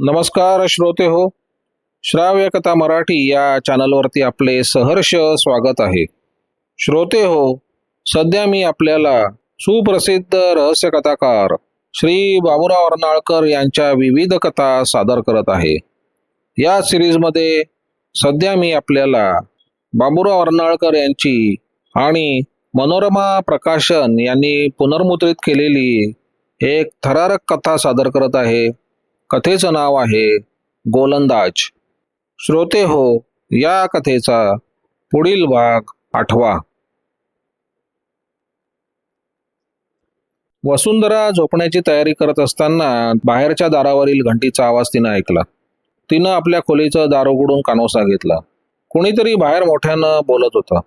नमस्कार श्रोते हो. श्राव्य कथा मराठी या चॅनलवरती आपले सहर्ष स्वागत आहे. श्रोते हो सध्या मी आपल्याला सुप्रसिद्ध रहस्य कथाकार श्री बाबुराव अर्नाळकर यांच्या विविध कथा सादर करत आहे. या सिरीजमध्ये सध्या मी आपल्याला बाबुराव अर्नाळकर यांची आणि मनोरमा प्रकाशन यांनी पुनर्मुद्रित केलेली एक थरारक कथा सादर करत आहे. कथेचं नाव आहे गोलंदाज. श्रोते हो या कथेचा पुढील भाग आठवा. वसुंधरा झोपण्याची तयारी करत असताना बाहेरच्या दारावरील घंटीचा आवाज तिनं ऐकला. तिनं आपल्या खोलीचं दार उघडून कानोसा घेतला. कुणीतरी बाहेर मोठ्यानं बोलत होतं.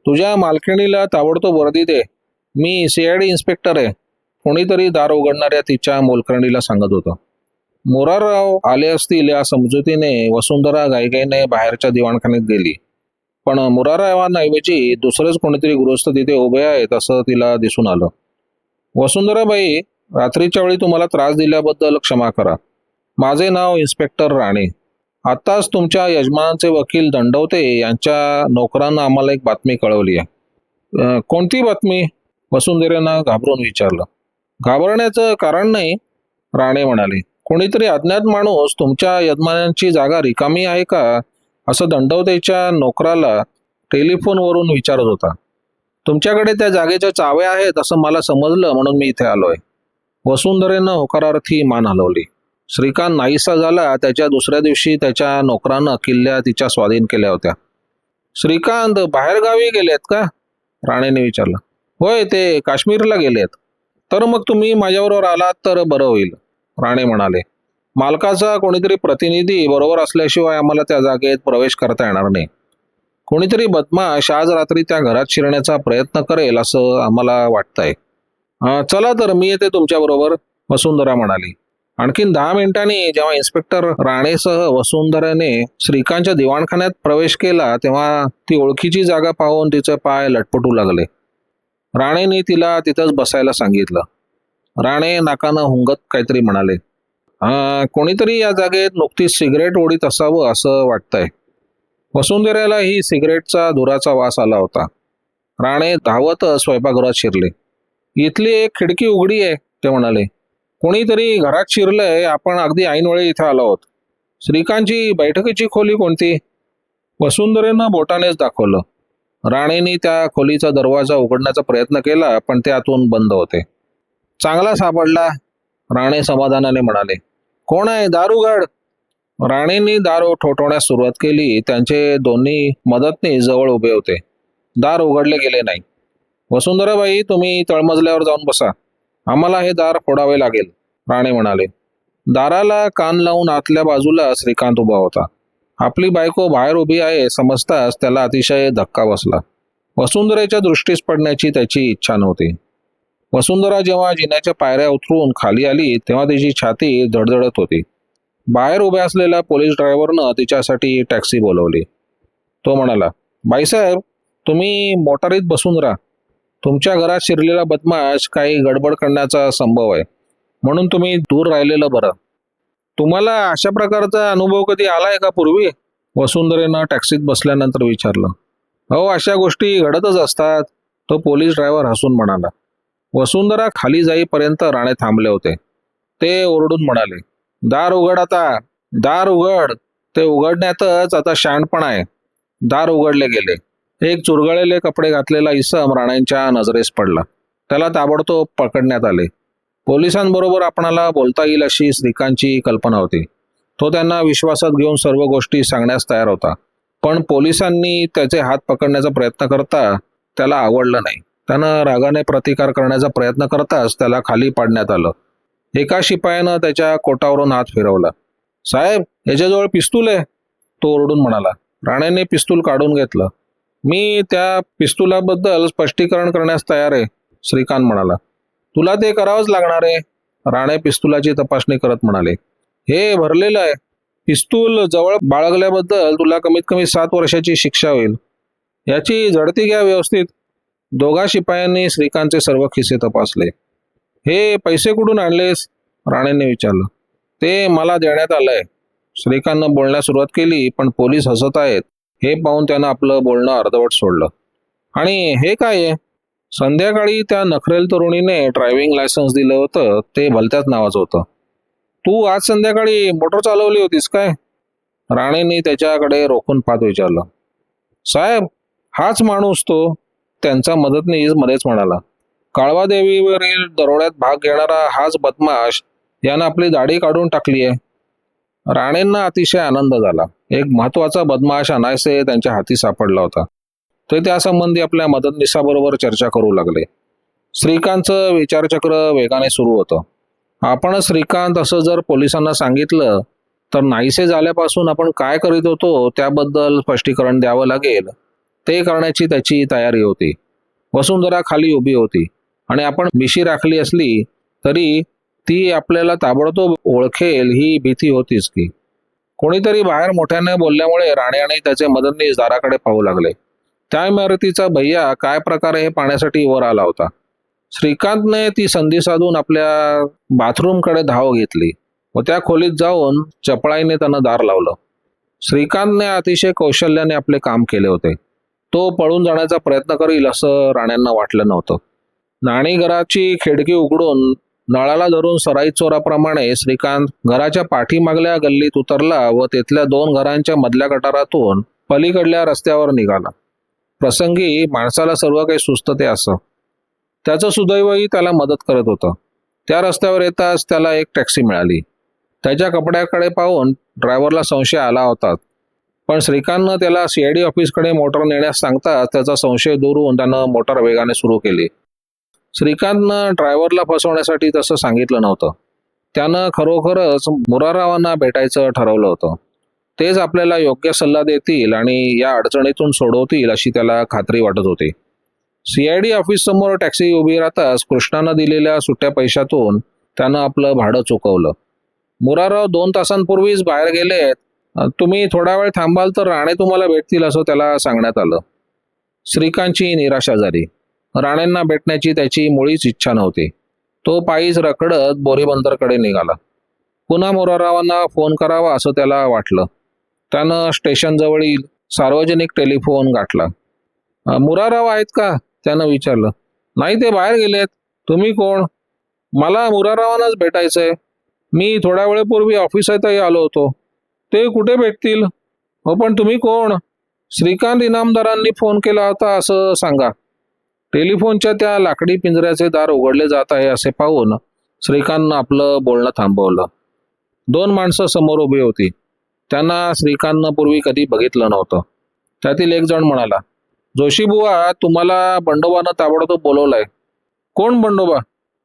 तुझ्या मालकिणीला ताबडतोब वर्दी दे. मी सीआयडी इन्स्पेक्टर आहे. कोणीतरी दार उघडणाऱ्या तिच्या मोलकर्णीला सांगत होतं. मोरारराव आले असतील या समजुतीने वसुंधरा गायगाईने बाहेरच्या दिवाणखान्यात गेली. पण मोराररावांऐवजी दुसरेच कोणीतरी गृहस्थ तिथे उभे आहेत असं तिला दिसून आलं. वसुंधराबाई रात्रीच्या वेळी तुम्हाला त्रास दिल्याबद्दल क्षमा करा. माझे नाव इन्स्पेक्टर राणे. आत्ताच तुमच्या यजमानाचे वकील दंडवते यांच्या नोकरांना आम्हाला एक बातमी कळवली आहे. कोणती बातमी? वसुंधरेनं घाबरून विचारलं. घाबरण्याचं कारण नाही राणे म्हणाले. कोणीतरी अज्ञात माणूस तुमच्या यजमानांची जागा रिकामी आहे का? असं दंडवतेच्या नोकराला टेलिफोनवरून विचारत होता. तुमच्याकडे त्या जागेच्या चाव्या आहेत असं मला समजलं म्हणून मी इथे आलोय. वसुंधरेनं होकारार्थी मान हलवली. श्रीकांत नाहीसा झाला त्याच्या दुसऱ्या दिवशी त्याच्या नोकरानं किल्ल्या तिच्या स्वाधीन केल्या होत्या. श्रीकांत बाहेरगावी गेलेत का? राणेने विचारलं. होय ते काश्मीरला गेलेत. तर मग तुम्ही माझ्याबरोबर आलात तर बरं होईल. राणे म्हणाले मालकाचा कोणीतरी प्रतिनिधी बरोबर असल्याशिवाय आम्हाला त्या जागेत प्रवेश करता येणार नाही. कोणीतरी बदमाश आज रात्री त्या घरात शिरण्याचा प्रयत्न करेल असं आम्हाला वाटतंय. चला तर मी येते तुमच्याबरोबर वसुंधरा म्हणाली. आणखीन दहा मिनिटांनी जेव्हा इन्स्पेक्टर राणेसह वसुंधराने श्रीकांतच्या दिवाणखान्यात प्रवेश केला तेव्हा ती ओळखीची जागा पाहून तिचे पाय लटपटू लागले. राणेने तिला तिथंच बसायला सांगितलं. राणे नाकानं हुंगत काहीतरी म्हणाले. कोणीतरी या जागेत नुकतीच सिगरेट ओढीत असावं असं वाटतंय. वसुंधरेला ही सिगरेटचा धुराचा वास आला होता. राणे धावत स्वयंपाकघरात शिरले. इथली एक खिडकी उघडी आहे ते म्हणाले. कोणीतरी घरात शिरलंय आपण अगदी ऐनवेळी इथं आलो आहोत. श्रीकांतची बैठकीची खोली कोणती? वसुंधरेनं बोटानेच दाखवलं. राणेनी त्या खोलीचा दरवाजा उघडण्याचा प्रयत्न केला पण ते आतून बंद होते. चांगला सापडला राणे समाधानाने म्हणाले. कोण आहे दारुगड? राणेंनी दारू ठोठवण्यास सुरुवात केली. त्यांचे दोन्ही मदतनी जवळ उभे होते. दार उघडले गेले नाही. वसुंधराबाई तुम्ही तळमजल्यावर जाऊन बसा. आम्हाला हे दार फोडावे लागेल राणे म्हणाले. दाराला कान लावून आतल्या बाजूला श्रीकांत उभा होता. आपली बायको बाहेर उभी आहे समजताच त्याला अतिशय धक्का बसला. वसुंधरेच्या दृष्टीस पडण्याची त्याची इच्छा नव्हती. वसुंधरा जेव्हा जिन्याच्या पायऱ्या उतरून खाली आली तेव्हा तिची छाती धडधडत होती. बाहेर उभ्या असलेल्या पोलीस ड्रायव्हरनं तिच्यासाठी टॅक्सी बोलवली. तो म्हणाला बाईसाहेब तुम्ही मोटारीत बसून राहा. तुमच्या घरात शिरलेला बदमाश काही गडबड करण्याचा संभव आहे. म्हणून तुम्ही दूर राहिलेलं बरं. तुम्हाला अशा प्रकारचा अनुभव कधी आलाय का पूर्वी? वसुंधरेनं टॅक्सीत बसल्यानंतर विचारलं. अहो अशा गोष्टी घडतच असतात. तो पोलीस ड्रायव्हर हसून म्हणाला वसुंधरा खाली जाईपर्यंत राणे थांबले होते. ते ओरडून म्हणाले दार उघड आता दार उघड. ते उघडण्यातच आता शहाणपण आहे. दार उघडले गेले. एक चुरगळलेले कपडे घातलेला इसम राणेंच्या नजरेस पडला. त्याला ताबडतोब पकडण्यात आले. पोलिसांबरोबर आपणाला बोलता येईल अशी श्रीकांतची कल्पना होती. तो त्यांना विश्वासात घेऊन सर्व गोष्टी सांगण्यास तयार होता. पण पोलिसांनी त्याचे हात पकडण्याचा प्रयत्न करता त्याला आवडलं नाही. त्यानं रागाने प्रतिकार करण्याचा प्रयत्न करताच त्याला खाली पाडण्यात आलं. एका शिपायानं त्याच्या कोटावरून हात फिरवला. साहेब याच्याजवळ पिस्तूल आहे तो ओरडून म्हणाला. राणेने पिस्तूल काढून घेतलं. मी त्या पिस्तुलाबद्दल स्पष्टीकरण करण्यास तयार आहे श्रीकांत म्हणाला. तुला ते करावंच लागणार आहे राणे पिस्तुलाची तपासणी करत म्हणाले. हे भरलेलं आहे. पिस्तूल जवळ बाळगल्याबद्दल तुला कमीत कमी सात वर्षाची शिक्षा होईल. याची झडती घ्या व्यवस्थित. दोघा शिपायांनी श्रीकांतचे सर्व खिसे तपासले. हे पैसे कुठून आणलेस? राणेंनी विचारलं. ते मला देण्यात आलंय. श्रीकांतनं बोलण्यास सुरुवात केली पण पोलीस हसत आहेत. हे पाहून त्यानं आपलं बोलणं अर्धवट सोडलं. आणि हे काय आहे? संध्याकाळी त्या नखरेल तरुणीने ड्रायव्हिंग लायसन्स दिलं होतं. ते भलत्याच नावाचं होतं. तू आज संध्याकाळी मोटर चालवली होतीस काय? राणेंनी त्याच्याकडे रोखून पाहत विचारलं. साहेब हाच माणूस तो. त्यांचा मदतनीस मध्येच म्हणाला. काळवा देवीवरील दरोड्यात भाग घेणारा हाच बदमाश यानं आपली दाढी काढून टाकली आहे राणेंना अतिशय आनंद झाला. एक महत्त्वाचा बदमाश अनायसे त्यांच्या हाती सापडला होता. ते त्यासंबंधी आपल्या मदतनीसाबरोबर चर्चा करू लागले. श्रीकांतचं विचारचक्र वेगाने सुरू होतं. आपण श्रीकांत असं जर पोलिसांना सांगितलं तर नाहीसे झाल्यापासून आपण काय करीत होतो? त्याबद्दल स्पष्टीकरण द्यावं लागेल. ते करण्याची त्याची तयारी होती. वसुंधरा खाली उभी होती आणि आपण मिशी राखली असली तरी ती आपल्याला ताबडतोब ओळखेल ही भीती होतीच की. कोणीतरी बाहेर मोठ्याने बोलल्यामुळे राणे आणि त्याचे मदतनीस दाराकडे पाहू लागले. त्या इमारतीचा भैया काय प्रकारे हे पाण्यासाठी वर आला होता. श्रीकांतने ती संधी साधून आपल्या बाथरूमकडे धाव घेतली व त्या खोलीत जाऊन चपळाईने त्यानं दार लावलं. श्रीकांतने अतिशय कौशल्याने आपले काम केले होते. तो पळून जाण्याचा प्रयत्न करील असं राण्यांना वाटलं नव्हतं. नाणीघराची खिडकी उघडून नळाला धरून सराई चोराप्रमाणे श्रीकांत घराच्या पाठीमागल्या गल्लीत उतरला व तिथल्या दोन घरांच्या मधल्या गटारातून पलीकडल्या रस्त्यावर निघाला. प्रसंगी माणसाला सर्व काही सुस्त ते असं. त्याचं सुदैवही त्याला मदत करत होतं. त्या रस्त्यावर येताच त्याला एक टॅक्सी मिळाली. त्याच्या कपड्याकडे पाहून ड्रायव्हरला संशय आला होता. पण श्रीकांतनं त्याला सीआयडी ऑफिसकडे मोटर नेण्यास सांगताच त्याचा संशय दूर होऊन त्यानं मोटार वेगाने सुरू केली. श्रीकांतनं ड्रायव्हरला फसवण्यासाठी तसं सांगितलं नव्हतं. त्यानं खरोखरच मुरारावांना भेटायचं ठरवलं होतं. तेच आपल्याला योग्य सल्ला देतील आणि या अडचणीतून सोडवतील अशी त्याला खात्री वाटत होती. सीआयडी ऑफिस समोर टॅक्सी उभी राहताच कृष्णानं दिलेल्या सुट्ट्या पैशातून त्यानं आपलं भाडं चुकवलं. मुराराव दोन तासांपूर्वीच बाहेर गेलेत तुम्ही थोडा वेळ थांबाल तर राणे तुम्हाला भेटतील असं त्याला सांगण्यात आलं. श्रीकांतची निराशा झाली. राणेंना भेटण्याची त्याची मुळीच इच्छा नव्हती. तो पायीच रखडत बोरीबंदरकडे निघाला. पुन्हा मोरारावांना फोन करावा असं त्याला वाटलं. त्यानं स्टेशनजवळील सार्वजनिक टेलिफोन गाठला. मुराराव आहेत का? त्यानं विचारलं. नाही ते बाहेर गेलेत. तुम्ही कोण? मला मुरारावांनाच भेटायचंय. मी थोड्या वेळेपूर्वी ऑफिसातही आलो होतो. ते कुठे भेटतील? हो पण तुम्ही कोण? श्रीकांत इनामदारांनी फोन केला होता असं सांगा. टेलिफोनच्या त्या लाकडी पिंजऱ्याचे दार उघडले जात आहे असे पाहून श्रीकांतनं आपलं बोलणं थांबवलं. दोन माणसं समोर उभी होती. त्यांना श्रीकांतनं पूर्वी कधी बघितलं नव्हतं. त्यातील एक जण म्हणाला जोशी बुवा तुम्हाला बंडोबानं ताबडतोब बोलवलंय. कोण बंडोबा?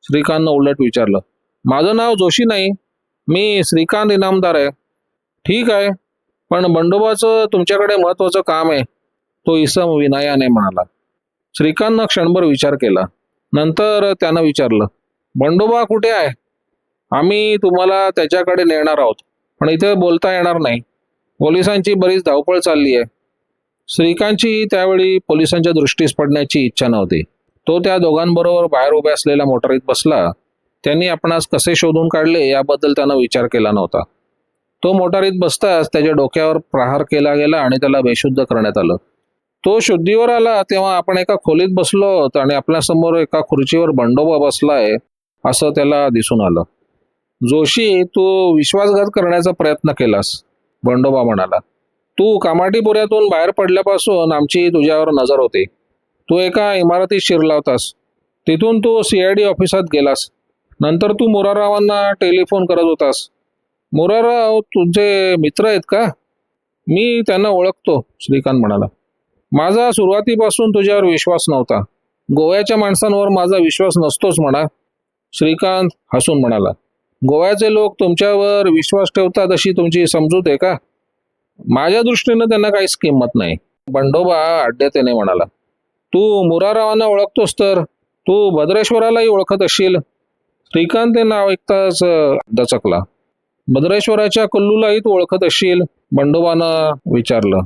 श्रीकांतनं उलट विचारलं. माझं नाव जोशी नाही. मी श्रीकांत इनामदार आहे. ठीक आहे. पण बंडोबाचं तुमच्याकडे महत्वाचं काम आहे. तो इसम विनायाने म्हणाला. श्रीकांतनं क्षणभर विचार केला. नंतर त्यानं विचारलं बंडोबा कुठे आहे? आम्ही तुम्हाला त्याच्याकडे नेणार आहोत. पण इथे बोलता येणार नाही. पोलिसांची बरीच धावपळ चालली आहे. श्रीकांतची त्यावेळी पोलिसांच्या दृष्टीस पडण्याची इच्छा नव्हती. तो त्या दोघांबरोबर बाहेर उभ्या असलेल्या मोटारीत बसला. त्यांनी आपणास कसे शोधून काढले याबद्दल त्यानं विचार केला नव्हता. तो मोटारीत बसताच त्याच्या डोक्यावर प्रहार केला गेला आणि त्याला बेशुद्ध करण्यात आलं. तो शुद्धीवर आला तेव्हा आपण एका खोलीत बसलो होत आणि आपल्यासमोर एका खुर्चीवर बंडोबा बसलाय असं त्याला दिसून आलं. जोशी तू विश्वासघात करण्याचा प्रयत्न केलास बंडोबा म्हणाला. तू कामाटीपुऱ्यातून बाहेर पडल्यापासून आमची तुझ्यावर नजर होती. तू एका इमारतीत शिरला होतास. तिथून तू सीआयडी ऑफिसात गेलास. नंतर तू मोरारावांना टेलिफोन करत होतास. मोराराव तुझे मित्र आहेत का? मी त्यांना ओळखतो श्रीकांत म्हणाला. माझा सुरुवातीपासून तुझ्यावर विश्वास नव्हता. गोव्याच्या माणसांवर माझा विश्वास नसतोच म्हणा श्रीकांत हसून म्हणाला. गोव्याचे लोक तुमच्यावर विश्वास ठेवतात अशी तुमची समजूत आहे का? माझ्या दृष्टीनं त्यांना काहीच किंमत नाही. बंडोबा आड्यतेने म्हणाला. तू मुरारावांना ओळखतोस तर? तू भद्रेश्वरालाही ओळखत असशील? श्रीकांत हे नाव ऐकताच दचकला. भद्रेश्वराच्या कल्लूलाही तू ओळखत असशील बंडोबानं विचारलं.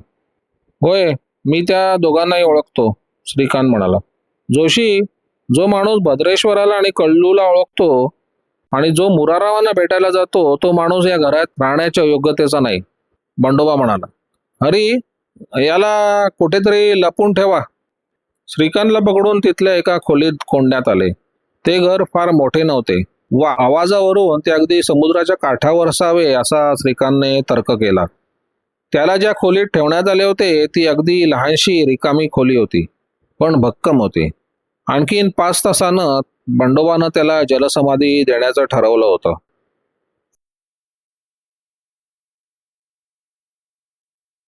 होय मी त्या दोघांनाही ओळखतो श्रीकांत म्हणाला. जोशी जो माणूस भद्रेश्वराला आणि कल्लूला ओळखतो आणि जो मुरारावांना भेटायला जातो तो माणूस या घरात राहण्याच्या योग्यतेचा नाही बंडोबा म्हणाला. हरी याला कुठेतरी लपून ठेवा. श्रीकांतला पकडून तिथल्या एका खोलीत कोंडण्यात आले. ते घर फार मोठे नव्हते. व आवाजावरून ते अगदी समुद्राच्या काठावर असावे असा श्रीकांतने तर्क केला. त्याला ज्या खोलीत ठेवण्यात आले होते ती अगदी लहानशी रिकामी खोली होती पण भक्कम होती. आणखीन पाच तासानं बंडोबानं त्याला जलसमाधी देण्याचं ठरवलं होतं.